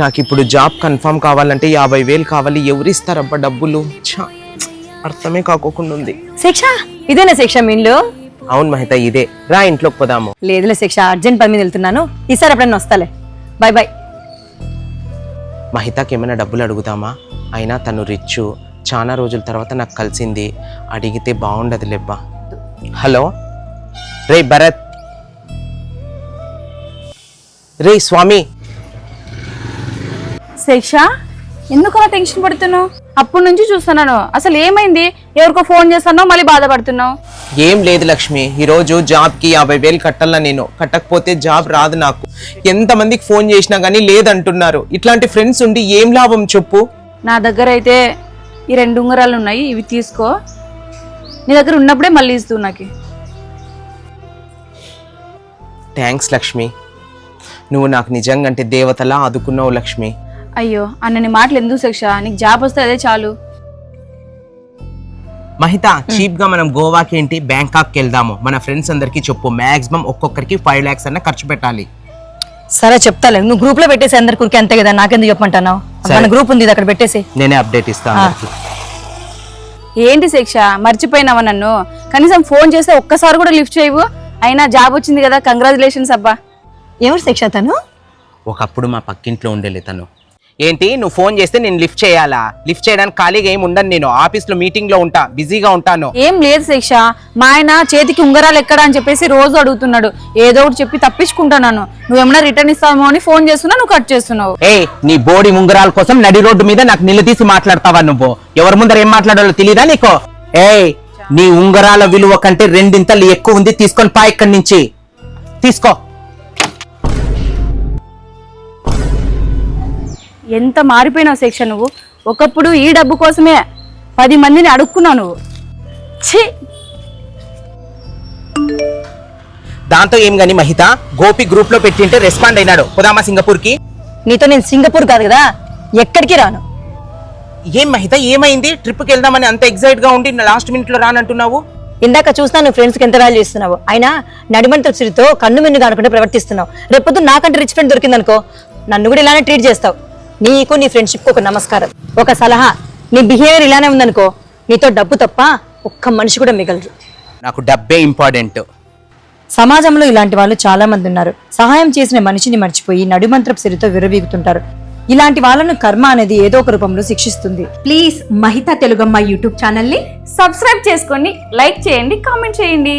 నాకు ఇప్పుడు job confirm కావాలంటే యాభై వేలు కావాలి. ఎవరిస్తారబ్బా డబ్బులు? ఛ, అర్థమే కాకోకుండా ఉంది. శిక్ష? ఇదేనా శిక్ష మీ ఇల్లు అవును మహిత ఇదే. రా ఇంట్లోకి పోదాము. లేదులే శిక్ష అర్జెంట్ పని మీద వెళ్తున్నాను. ఈసారి ఎప్పుడైనా వస్తాలే. బాయ్ బాయ్ మహితకి ఏమైనా డబ్బులు అడుగుదామా? అయినా తను రిచ్ చాలా రోజుల తర్వాత నాకు కలిసింది. అడిగితే బాగుండదు లేబ్బా హలో? రే భరత్. రే స్వామి. శిక్ష ఎందుకు అలా టెన్షన్ పడుతున్నావు? అప్పటి నుంచి చూస్తున్నాను. అసలు ఏమైంది? ఎవరికో ఫోన్ చేస్తున్నావు మళ్ళీ బాధపడుతున్నావు? ఏం లేదు లక్ష్మి. ఈరోజు జాబ్కి యాభై వేలు కట్టాలా నేను. కట్టకపోతే జాబ్ రాదు నాకు. ఎంతమందికి ఫోన్ చేసినా కానీ లేదంటున్నారు. ఇట్లాంటి ఫ్రెండ్స్ ఉండి ఏం లాభం చెప్పు? నా దగ్గర అయితే ఈ రెండు ఉంగరాలు ఉన్నాయి. ఇవి తీసుకో. నీ దగ్గర ఉన్నప్పుడే మళ్ళీ ఇస్తూ నాకు. థ్యాంక్స్ లక్ష్మి. నువ్వు నాకు నిజంగా అంటే దేవతలా ఆదుకున్నావు లక్ష్మి. అయ్యో అన్నని మాటలు ఎందుకు శిక్ష? నీకు జాబ్ వస్తే అదే చాలు. మహిత చీప్గా మనం గోవాకి ఏంటి బ్యాంకాక్ వెళ్దాము మన ఫ్రెండ్స్ అందరికి చెప్పు. మాక్సిమం ఒక్కొక్కరికి ఫైవ్ లాక్స్ అన్న ఖర్చు పెట్టాలి. సరే చెప్తాలే. నువ్వు గ్రూప్లో పెట్టేసి అందరికి ఊరికే అంతే కదా నాకెందుకు చెప్పమంటున్నావు? మన గ్రూప్ ఉంది ఇది అక్కడ పెట్టేసి. నేనే అప్డేట్ ఇస్తాను. ఏంటి శిక్ష? మర్చిపోయినావా నన్ను? కనీసం ఫోన్ చేస్తే ఒక్కసారి కూడా లిఫ్ట్ చేయవు. అయినా జాబ్ వచ్చింది కదా కంగ్రాచులేషన్స్ అబ్బా. ఎవరు శిక్ష తను? ఒకప్పుడు మా పక్కింట్లో ఉండేలే తను. ఏంటి? నువ్వు ఫోన్ చేస్తే నేను లిఫ్ట్ చేయాలా? లిఫ్ట్ చేయడానికి ఖాళీగా ఏమి ఉండను నేను. ఆఫీస్లో మీటింగ్లో ఉంటా. బిజీగా ఉంటాను. ఏం లేదు శిక్ష మా ఆయన చేతికి ఉంగరాలు ఎక్కడ అని చెప్పేసి రోజు అడుగుతున్నాడు. ఏదో ఒకటి చెప్పి తప్పించుకుంటున్నాను నువ్వేమన్నా రిటర్న్ ఇస్తావేమో అని ఫోన్ చేస్తున్నా నువ్వు కట్ చేస్తున్నావు. ఏ నీ బోడి ఉంగరాల కోసం నడి రోడ్డు మీద నాకు నిలదీసి మాట్లాడతావా నువ్వు? ఎవరి ముందర ఏం మాట్లాడాలో తెలియదా నీకు? ఏ నీ ఉంగరాల విలువ కంటే రెండింతలు ఎక్కువ ఉంది. తీసుకొని పా ఇక్కడి నుంచి. తీసుకో. ఎంత మారిపోయినావు శిక్ష నువ్వు? ఒకప్పుడు ఈ డబ్బు కోసమే పది మందిని అడుక్కున్నావు నువ్వు. ఛీ! దాంతో ఏం గాని మహిత? గోపి గ్రూప్లో పెట్టింటే రెస్పాండ్ అయినాడు. పోదామా సింగపూర్కి నీతో నేను సింగపూర్ కాదు కదా ఎక్కడికి రాను? ఏం మహిత ఏమైంది? ట్రిప్కి వెళ్దామని అంత ఎక్సైట్గా ఉండి లాస్ట్ మినిట్లో రానంటున్నావు? ఇందాక చూసినా నువ్వు ఫ్రెండ్స్కి ఎంత వాల్యూ ఇస్తున్నావు అయినా నడిమంత సిరితో కన్ను మిన్ను కానుకుంటే ప్రవర్తిస్తున్నావు. రేపొద్దు నాకంటే రిచ్ ఫ్రెండ్ దొరికిందనుకో నన్ను కూడా ఇలానే ట్రీట్ చేస్తావు. నీకు నీ ఫ్రెండ్షిప్ ఒక నమస్కారం. ఒక సలహా. నీ బిహేవియర్ ఇలానే ఉందనుకో నీతో డబ్బు తప్ప ఒక్క మనిషి కూడా మిగలరు. నాకు డబ్బే ఇంపార్టెంట్ సమాజంలో ఇలాంటి వాళ్ళు చాలా మంది ఉన్నారు. సహాయం చేసిన మనిషిని మర్చిపోయి నడిమంత్రపు సిరితో విరవీగుతుంటారు ఇలాంటి వాళ్ళను కర్మ అనేది ఏదో ఒక రూపంలో శిక్షిస్తుంది. ప్లీజ్ మహిత తెలుగమ్మ యూట్యూబ్ ఛానల్ని సబ్స్క్రైబ్ చేసుకోండి లైక్ చేయండి కామెంట్ చేయండి.